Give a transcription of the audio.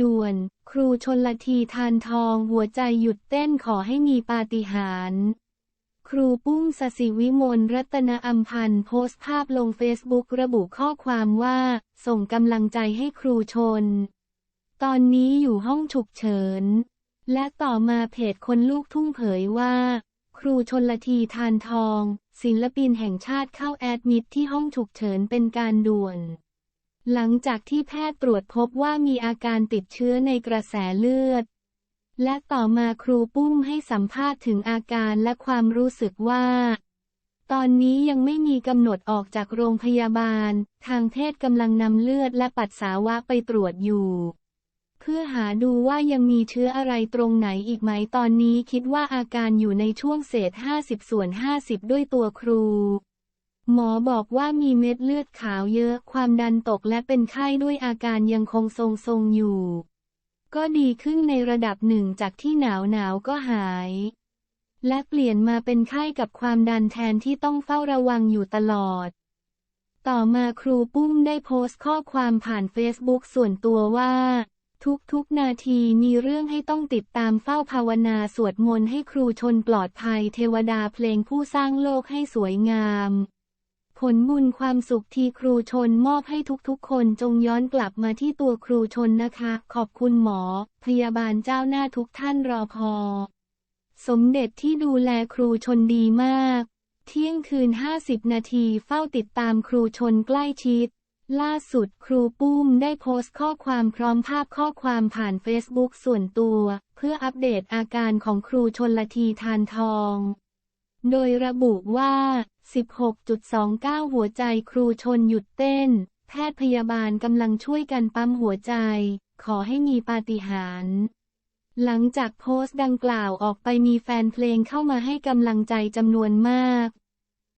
ด่วน ครูชนละทีทานทองหัวใจหยุดเต้นขอให้มีปาฏิหาริย์ครูปุ้มสสิวิมลรัตนอัมพันธ์โพสต์ภาพลงเฟซบุ๊กระบุข้อความว่า ส่งกำลังใจให้ครูชน ตอนนี้อยู่ห้องฉุกเฉิน และต่อมาเพจคนลูกทุ่งเผยว่า ครูชนละทีทานทอง ศิลปินแห่งชาติเข้าแอดมิดที่ห้องฉุกเฉินเป็นการด่วน หลังจากที่แพทย์ตรวจพบว่ามีอาการติดเชื้อในกระแสเลือด และต่อมาครูปุ้มให้สัมภาษณ์ถึงอาการและความรู้สึกว่า ตอนนี้ยังไม่มีกำหนดออกจากโรงพยาบาล ทางเพศกำลังนำเลือดและปัสสาวะไปตรวจอยู่ เพื่อหาดูว่ายังมีเชื้ออะไรตรงไหนอีกไหมตอนนี้คิดว่าอาการอยู่ในช่วงเศษ 50 ส่วน 50 ด้วยตัวครู หมอบอกว่ามีเม็ดเลือดขาวเยอะ ความดันตกและเป็นไข้ด้วยอาการยังคงทรงๆอยู่ ก็ดีขึ้นในระดับหนึ่งจากที่หนาวหนาวก็หาย และเปลี่ยนมาเป็นไข้กับความดันแทนที่ต้องเฝ้าระวังอยู่ตลอด ต่อมาครูปุ้มได้โพสต์ข้อความผ่านเฟซบุ๊กส่วนตัวว่า ทุกๆนาทีมีเรื่องให้ต้องติดตามเฝ้าภาวนาสวดมนต์ให้ครูชนปลอดภัยเทวดาเพลงผู้สร้างโลกให้สวยงาม ผลบุญความสุขที่ครูชนมอบให้ทุกๆ คนจงย้อนกลับมาที่ตัวครูชนนะคะ ขอบคุณหมอ พยาบาลเจ้าหน้าทุกท่านรอพอ สมเด็จที่ดูแลครูชนดีมาก เที่ยงคืน 50 นาทีเฝ้าติดตามครูชนใกล้ชิด ล่าสุดครูปุ้มได้โพสต์ข้อความพร้อมภาพข้อความผ่านเฟซบุ๊กส่วนตัว เพื่ออัปเดตอาการของครูชนละทีทานทอง โดยระบุว่า 16.29 หัวใจครูชนหยุดเต้น แพทย์พยาบาลกำลังช่วยกันปั๊มหัวใจ ขอให้มีปาฏิหาริย์หลังจากโพสต์ดังกล่าวออกไปมีแฟนเพลงเข้ามาให้กำลังใจจำนวนมาก